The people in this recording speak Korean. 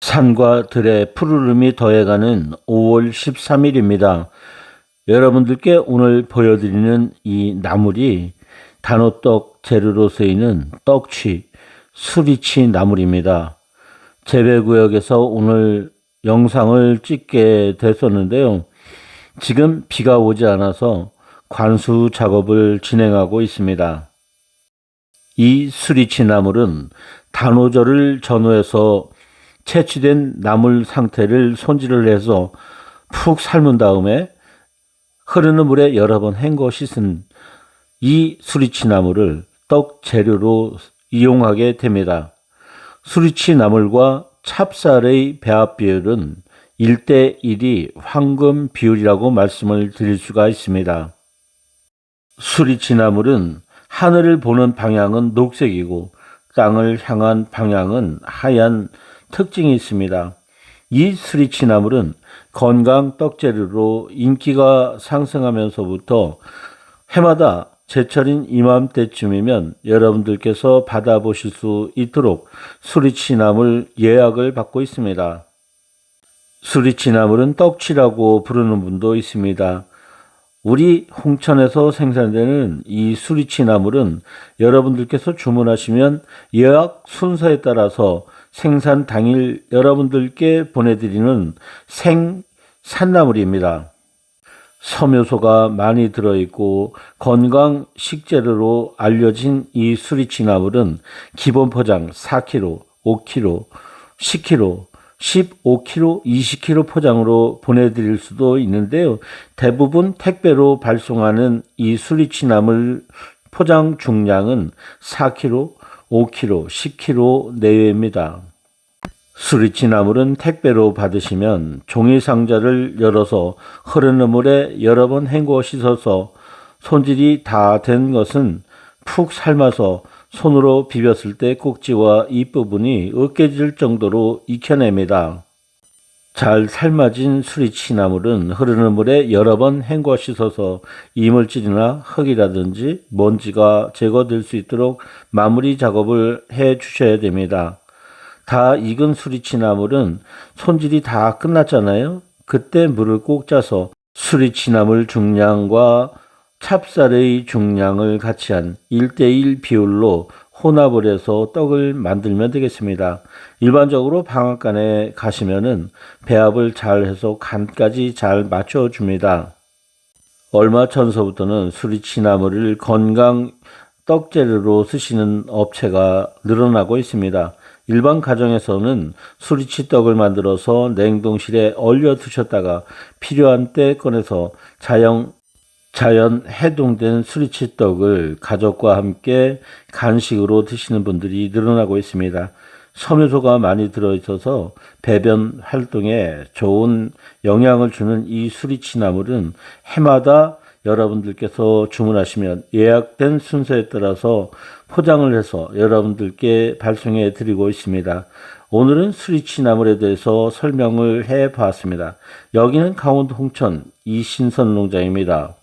산과 들의 푸르름이 더해가는 5월 13일입니다. 여러분들께 오늘 보여드리는 이 나물이 단호떡 재료로 쓰이는 떡취, 수리치 나물입니다. 재배구역에서 오늘 영상을 찍게 됐었는데요. 지금 비가 오지 않아서 관수 작업을 진행하고 있습니다. 이 수리치 나물은 단오절을 전후해서 채취된 나물 상태를 손질을 해서 푹 삶은 다음에 흐르는 물에 여러 번 헹궈 씻은 이 수리치 나물을 떡 재료로 이용하게 됩니다. 수리치 나물과 찹쌀의 배합 비율은 1대 1이 황금 비율이라고 말씀을 드릴 수가 있습니다. 수리치 나물은 하늘을 보는 방향은 녹색이고 땅을 향한 방향은 하얀 특징이 있습니다. 이 스리치 나물은 건강 떡재료로 인기가 상승하면서부터 해마다 제철인 이맘때쯤이면 여러분들께서 받아보실 수 있도록 수리치 나물 예약을 받고 있습니다. 수리치 나물은 떡치라고 부르는 분도 있습니다. 우리 홍천에서 생산되는 이 수리치 나물은 여러분들께서 주문하시면 예약 순서에 따라서 생산 당일 여러분들께 보내드리는 생 산나물입니다. 섬유소가 많이 들어있고 건강 식재료로 알려진 이 수리치 나물은 기본 포장 4kg, 5kg, 10kg, 15kg, 20kg 포장으로 보내드릴 수도 있는데요. 대부분 택배로 발송하는 이 수리치 나물 포장 중량은 4kg, 5kg, 10kg 내외입니다. 수리치 나물은 택배로 받으시면 종이 상자를 열어서 흐르는 물에 여러 번 헹궈 씻어서 손질이 다 된 것은 푹 삶아서 손으로 비볐을 때 꼭지와 잎부분이 으깨질 정도로 익혀냅니다. 잘 삶아진 수리치 나물은 흐르는 물에 여러 번 헹궈 씻어서 이물질이나 흙이라든지 먼지가 제거될 수 있도록 마무리 작업을 해 주셔야 됩니다. 다 익은 수리치 나물은 손질이 다 끝났잖아요. 그때 물을 꼭 짜서 수리치 나물 중량과 찹쌀의 중량을 같이 한 1대1 비율로 혼합을 해서 떡을 만들면 되겠습니다. 일반적으로 방앗간에 가시면은 배합을 잘 해서 간까지 잘 맞춰 줍니다. 얼마 전서부터는 수리치나물을 건강 떡 재료로 쓰시는 업체가 늘어나고 있습니다. 일반 가정에서는 수리치 떡을 만들어서 냉동실에 얼려 두셨다가 필요한 때 꺼내서 자연 자연 해동된 수리치 떡을 가족과 함께 간식으로 드시는 분들이 늘어나고 있습니다. 섬유소가 많이 들어있어서 배변 활동에 좋은 영향을 주는 이 수리치 나물은 해마다 여러분들께서 주문하시면 예약된 순서에 따라서 포장을 해서 여러분들께 발송해 드리고 있습니다. 오늘은 수리치 나물에 대해서 설명을 해 보았습니다. 여기는 강원도 홍천 이신선 농장입니다.